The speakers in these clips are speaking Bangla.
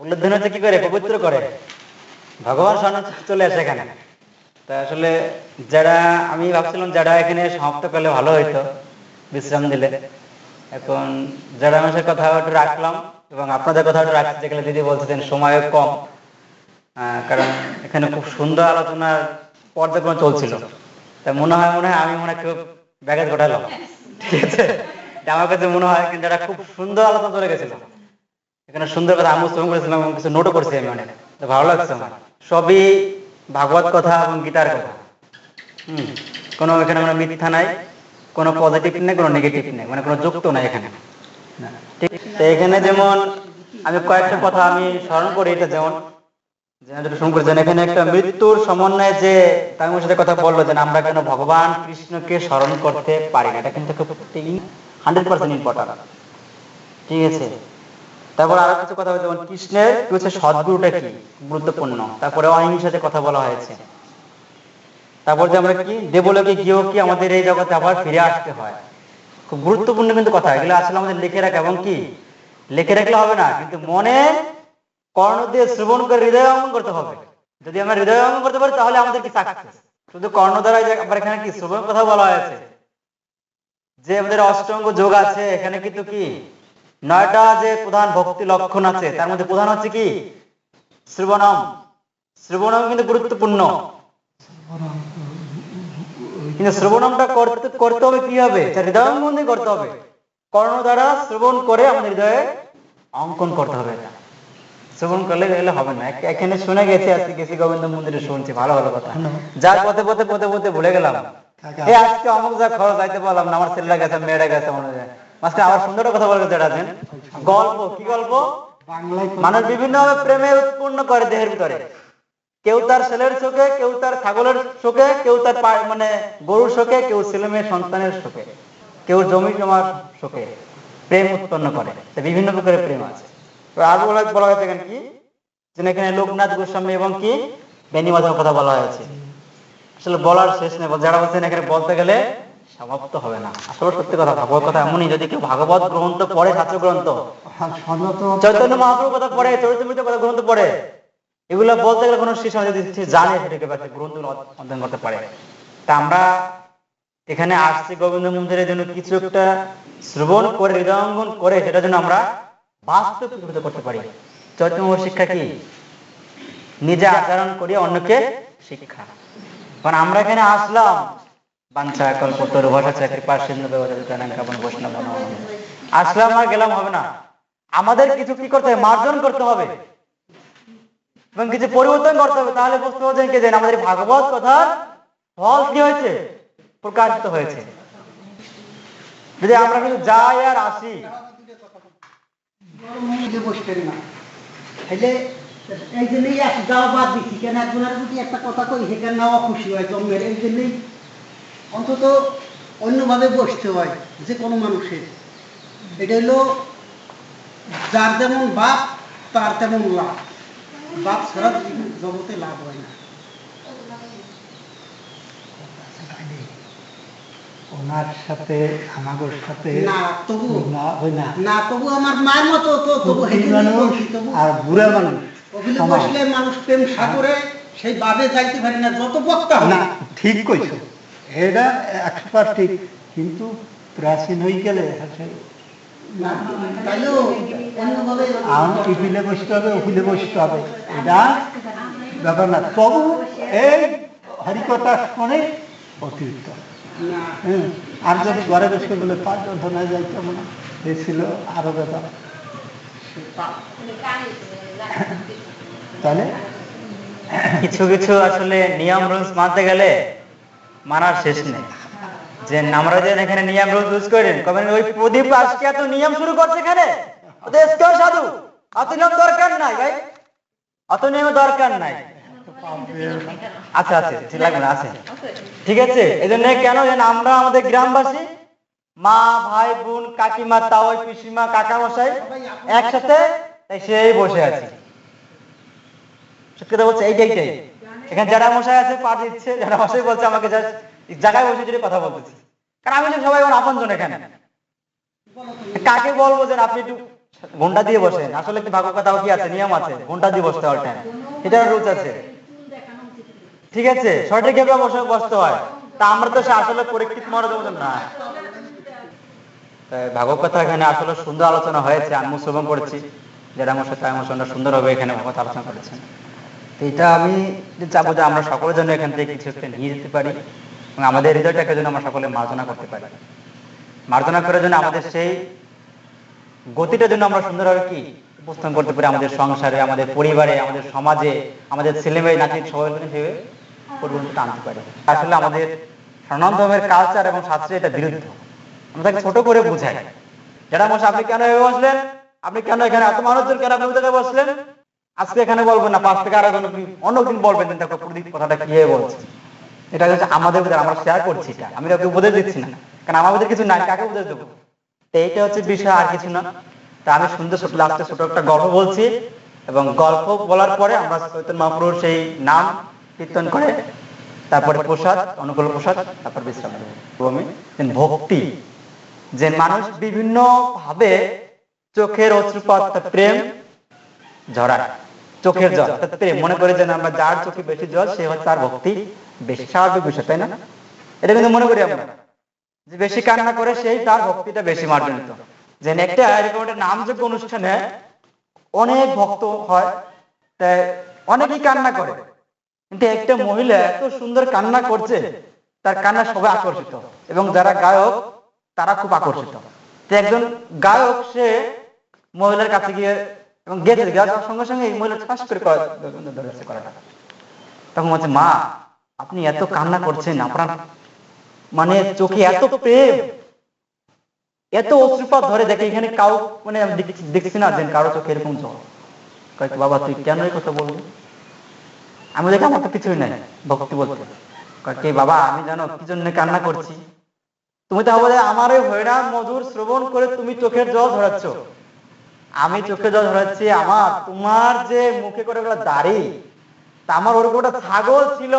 উল্লেধন হচ্ছে কি করে? পবিত্র করে। ভগবান শরণ চলে আসে এখানে। তা আসলে যারা আমি ভাবছিলাম যারা এখানে সমাপ্ত করলে ভালো হইতো, বিশ্রাম দিলে। এখন যারা মানুষের কথা রাখলাম এবং আপনাদের কথা রাখছি, যেগুলো দিদি বলছিলেন সময় কম। কারণ এখানে খুব সুন্দর আলোচনার পর্যায়ক্রম চলছিল। তা মনে হয় মনে হয় আমি মনে হয় ব্যাগেজ ঘটালাম। ঠিক আছে? আমার কাছে মনে হয় এটা খুব সুন্দর আলোচনা চলে গেছিল। এখানে সুন্দর কথা আমি শ্রম করেছিলাম এবং কিছু নোটও করছি আমি অনেক। ভালো লাগছে আমার। সবই ভাগবত কথা এবং গীতার কথা। হুম, কোনো এখানে কোনো মিথ্যা নাই, কোনো পজিটিভ নেই, কোনো নেগেটিভ নেই মানে কোনো যুক্ত নাই এখানে। ঠিক, তো এখানে যেমন আমি কয়েকটা কথা আমি স্মরণ করি, এটা যেমন এখানে একটা মৃত্যুর সমন্বয়ে যে তামিমের সাথে কথা বলল যে আমরা কেন ভগবান কৃষ্ণকে স্মরণ করতে পারি না। এটা কিন্তু হান্ড্রেড পার্সেন্ট ইম্পর্টেন্ট ঠিক আছে? তারপর আরও কিছু কথা যেমন কৃষ্ণের কি হচ্ছে, সদ্গুরুটা কি? গুরুত্বপূর্ণ। তারপরে অহিংসাতে কথা বলা হয়েছে। তারপর যে আমরা কি, দেবলোকে গিয়েও কি আমাদের এই জগতে আবার ফিরে আসতে হয়? খুব গুরুত্বপূর্ণ কিন্তু কথা, এগুলো আসলে আমাদের লিখে রাখা, এবং কি? লিখে রাখলে হবে না, কিন্তু মনে কর্ণ দিয়ে শ্রবণ করে হৃদয় অঙ্গন করতে হবে। যদি আমরা হৃদয় অঙ্গন করতে পারি, তাহলে আমাদের কি সাকসেস শুধু কর্ণ দ্বারা আবার এখানে কি শ্রবণ কথা বলা হয়েছে? যে আমাদের অষ্টঙ্গ যোগ আছে, এখানে কিন্তু কি? নয়টা যে প্রধান ভক্তি লক্ষণ আছে তার মধ্যে প্রধান হচ্ছে কি? শ্রবণম। শ্রবণম কিন্তু গুরুত্বপূর্ণ। কিন্তু শ্রবণমটা করতে করতে হবে কি হবে? হৃদয় অঙ্গন দিয়ে করতে হবে। কর্ণ দ্বারা শ্রবণ করে আমাদের হৃদয়ে অঙ্কন করতে হবে। শ্রবণ করলে গেলে হবে না। এখানে শুনে গেছি আজকে গেছি গোবিন্দ মন্দিরে শুনছি। ভালো ভালো কথা। যার পথে পথে পথে পথে ভুলে গেলাম। এই আজকে অমুক যা খরচ যাইতে পারলাম না। আমার ছেলেরা গেছে মেয়েরা গেছে মনে হয়। মাঝখানে আবার সুন্দর কথা বলে এটা আছেন? গল্প কি গল্প? মানুষ বিভিন্ন ভাবে প্রেমে উৎপন্ন করে দেহের ভিতরে। কেউ তার ছেলের চোখে কেউ তার ছাগলের চোখে কেউ তার মানে গরুর চোখে কেউ ছেলে মেয়ে সন্তানের চোখে কেউ জমি জমার চোখে প্রেম উৎপন্ন করে। বিভিন্ন প্রকারের প্রেম আছে। আর বলা বলা হয়েছে এখানে কি? যেন এখানে লোকনাথ গোস্বামী এবং কি? বেনি মাধবের কথা বলা হয়েছে। আসলে বলার শেষ নেই যারা বলছেন এখানে বলতে গেলে সমাপ্ত হবে না। আসলে সত্যি কথা, ভাগবত কথা এমনই, যদি কেউ ভাগবত গ্রন্থ পড়ে গ্রন্থ, চৈতন্য কথা পড়ে কথা গ্রন্থ পড়ে, এগুলো বলতে গেলে কোনো হয় যদি জানে, সেটাকে অধ্যয়ন করতে পারে। তা আমরা এখানে আসছি গোবিন্দ মন্দিরের জন্য কিছু একটা শ্রবণ করে, হৃদয়ঙ্গন করে, সেটার জন্য আমরা বাস্তব করতে পারি। চৈতন্য শিক্ষা কি? নিজে আচরণ করে অন্যকে শিক্ষা। কারণ আমরা এখানে আসলাম বাঞ্ছা কল্পতর চাকরি পাশ সিন্ধু ব্যবহার বৈষ্ণব আসলাম গেলাম হবে না। আমাদের কিছু কি করতে হবে? মার্জন করতে হবে। এবং কিছু পরিবর্তন করতে হবে। তাহলে বুঝতে পারছেন যে আমাদের ভাগবত কথার ফল কি হয়েছে? প্রকাশিত হয়েছে। যদি আমরা কিন্তু যাই আর আসি। এই জন্যই যাওয়া বাদ দিচ্ছি কেন? একজনের যদি একটা কথা কই সেখানে নেওয়া খুশি হয়? জন্মের এই জন্যই অন্তত অন্যভাবে বসতে হয় যে কোনো মানুষের। এটা হলো যার যেমন বাপ তার তেমন লাভ। বাপ ছাড়া জগতে লাভ হয় না। ওনার সাথে সাথে না তবু না হয় না। না তবু আমার মায়ের মতো তো তবু মানুষ আর বুড়া মানুষ ওগুলো বসলে মানুষ প্রেম সাগরে সেই বাবে যাইতে পারে না যত বক্তা না ঠিক কইছো। এটা একশো বার ঠিক কিন্তু প্রাচীন হয়ে গেলে আম ইপিলে বসতে হবে ওপিলে বসতে হবে। এটা ব্যাপার না। তবু এই হরিকথা শুনে অতিরিক্ত। হ্যাঁ আর যদি ঘরে বসে বলে পাঁচজন ধনা যাইতাম না এ ছিল আরও ব্যাপার। তাহলে? কিছু কিছু আসলে নিয়ম রুলস মানতে গেলে মানার শেষ নেই। যে আমরা যে এখানে নিয়ম রুলস ইউজ করি কবেন ওই প্রদীপ আজকে এত নিয়ম শুরু করছে এখানে? সাধু, অত নিয়ম দরকার নাই ভাই। অত নিয়ম দরকার নাই। আচ্ছা আচ্ছা ঠিক আছে। ঠিক আছে এই জন্য কেন যেন আমরা আমাদের গ্রামবাসী, মা, ভাই, বোন, কাকিমা তাওই পিসিমা কাকা মশাই একসাথে, তাই সেই বসে আছি। সত্যি কথা বলছে এইটাই এখানে যারা মশাই আছে, পা দিচ্ছে, যারা মশাই বলছে, আমাকে জায়গায় বসে যদি কথা বলতেছি। কারণ আমি সবাই আমার আপন জন এখানে। কাকে বলব যে আপনি একটু ঘণ্টা দিয়ে বসেন? আসলে কি ভাগ্য কথাও কি আছে? নিয়ম আছে। ঘণ্টা দিয়ে বসতে হয় এটা রুলস আছে। ঠিক আছে? সঠিক ভাবে বসে বসতে হয়। তা আমরা তো আসলে পরীক্ষিত মরদের মতন না। তাই ভাগবত কথা এখানে আসলে সুন্দর আলোচনা হয়েছে। আমি শ্রবণ করেছি যেটা আমার সাথে আমার সুন্দর হবে এখানে ভাগবত আলোচনা করেছেন। এটা আমি চাবো যে আমরা সকলের জন্য এখান থেকে কিছু একটা নিয়ে যেতে পারি এবং আমাদের হৃদয়টাকে যেন আমরা সকলে মার্জনা করতে পারি। মার্জনা করার জন্য আমাদের সেই গতিটা যেন আমরা সুন্দরভাবে কি উপস্থাপন করতে পারি আমাদের সংসারে, আমাদের পরিবারে, আমাদের সমাজে, আমাদের ছেলে মেয়ে নাতি, সবাই ভেবে পরিবর্তন আনতে পারি। আসলে আমাদের সনাতন কালচার এবং শাস্ত্রে এটা বিরুদ্ধ। আমরা তাকে ছোট করে বুঝাই। যারা মশা আপনি কেন এভাবে বসলেন? আপনি কেন এখানে এত মানুষজন কেন আপনি বসলেন? আজকে এখানে বলবেন না, পাঁচ থেকে আরও জন অন্যদিন বলবেন, দেখো, প্রদীপ কথাটা কি বলছে? এটা হচ্ছে আমাদের আমরা শেয়ার করছি এটা। আমি কাউকে উপদেশ দিচ্ছি না। কারণ আমার ভিতরে কিছু নাই, কাকে উপদেশ দেবো? তো এইটা হচ্ছে বিষয়, আর কিছু না। তা আমি সুন্দর ছোট লাস্টে ছোট একটা গল্প বলছি। এবং গল্প বলার পরে আমরা চৈতন্য মহাপ্রভুর সেই নাম কীর্তন করে, তারপরে প্রসাদ, অনুকূল প্রসাদ, তারপর বিশ্রাম আমি ভক্তি যে মানুষ বিভিন্ন ভাবে চোখের অশ্রুপাত, প্রেম ঝরা চোখের জল। প্রেম মনে করে যে না, আমরা যার চোখে বেশি জল সে হচ্ছে তার ভক্তি বেশি স্বাভাবিক বিষয় তাই না? এটা কিন্তু মনে করি আমরা। যে বেশি কান্না করে সেই তার ভক্তিটা বেশি মার্জনিত। যে একটা এরকম একটা নামযোগ্য অনুষ্ঠানে অনেক ভক্ত হয় তাই অনেকেই কান্না করে। কিন্তু একটা মহিলা এত সুন্দর কান্না করছে তার কান্না সবাই আকর্ষিত। এবং যারা গায়ক তারা খুব আকর্ষিত। একজন গায়ক সে মহিলার কাছে গিয়ে এবং গেছে গাওয়ার সঙ্গে সঙ্গে এই মহিলা ঠাস করে ধরেছে করাটা। তখন বলছে, মা, আপনি এত কান্না করছেন, আপনার মানে চোখে এত প্রেম, এত অশ্রুপাত ধরে দেখে এখানে কাউ মানে দেখছি- না যে কারও চোখে এরকম জল বাবা, তুই কেন এই কথা বলবি আমি দেখি আমার তো কিছুই নাই, ভক্তি বলতে। "কে, বাবা, আমি জানো কি জন্য কান্না করছি? তুমি তো বলে আমার হরিনাম মধুর, শ্রবণ করে তুমি চোখের জল ধরাচ্ছ। আমি চোখে জল ধরাচ্ছি আমার তোমার যে মুখে করে গেলো দাড়ি তা আমার ওরকম একটা ছাগল ছিল।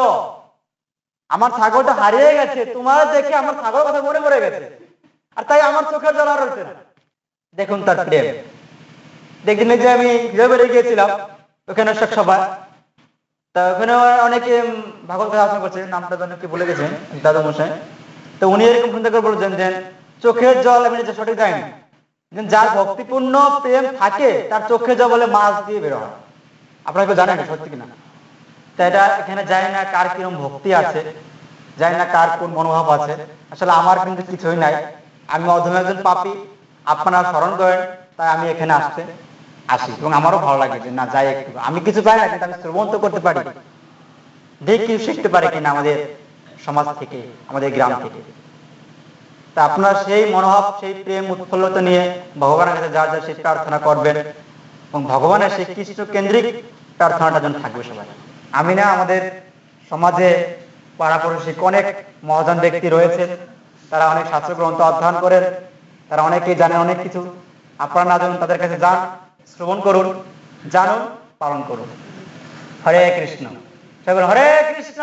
আমার ছাগলটা হারিয়ে গেছে তোমার দেখে আমার ছাগল কথা মনে পড়ে গেছে। আর তাই আমার চোখের জল আর হচ্ছে দেখুন তার প্রেম। দেখদিন যে আমি হিরোবেড়ে গিয়েছিলাম ওখানে শেখ সভা। তা ওখানে অনেকে ভাগবত কথা আলোচনা করছে নামটা যেন কি বলে গেছেন দাদা মশাই। তো উনি এরকম সুন্দর করে বলেছেন যে চোখের জল আমি সঠিক যায়নি যার ভক্তিপূর্ণ প্রেম থাকে, তার চোখে জল বলে মাছ দিয়ে বের আপনারা কেউ জানেন সত্যি কিনা? তা এটা এখানে জানি না কার কিরম ভক্তি আছে, জানি না কার কোন মনোভাব আছে। আসলে আমার কিন্তু কিছুই নাই। আমি অধম একজন পাপি, আপনারা স্মরণ করেন, তাই আমি এখানে আসতে আসি। এবং আমারও ভালো লাগে যে না, যাই একটু। আমি কিছু পাই না, কিন্তু আমি শ্রবণ তো করতে পারি। দেখি, শিখতে পারি কিনা আমাদের সমাজ থেকে, আমাদের গ্রাম থেকে। তা আপনারা সেই মনোভাব, সেই প্রেম উৎফুল্লতা নিয়ে ভগবানের কাছে যার যা সেই প্রার্থনা করবেন এবং ভগবানের সেই কৃষ্ণ কেন্দ্রিক প্রার্থনাটা যেন থাকবে সবাই। আমি না আমাদের সমাজে পাড়াপড়শি অনেক মহাজন ব্যক্তি রয়েছে, তারা অনেক শাস্ত্র গ্রন্থ অধ্যয়ন করেন, তারা অনেকেই জানেন অনেক কিছু। আপনারা না জানেন, তাদের কাছে যান, শ্রবণ করুন, জানুন, পালন করুন। হরে কৃষ্ণ। হরে কৃষ্ণ!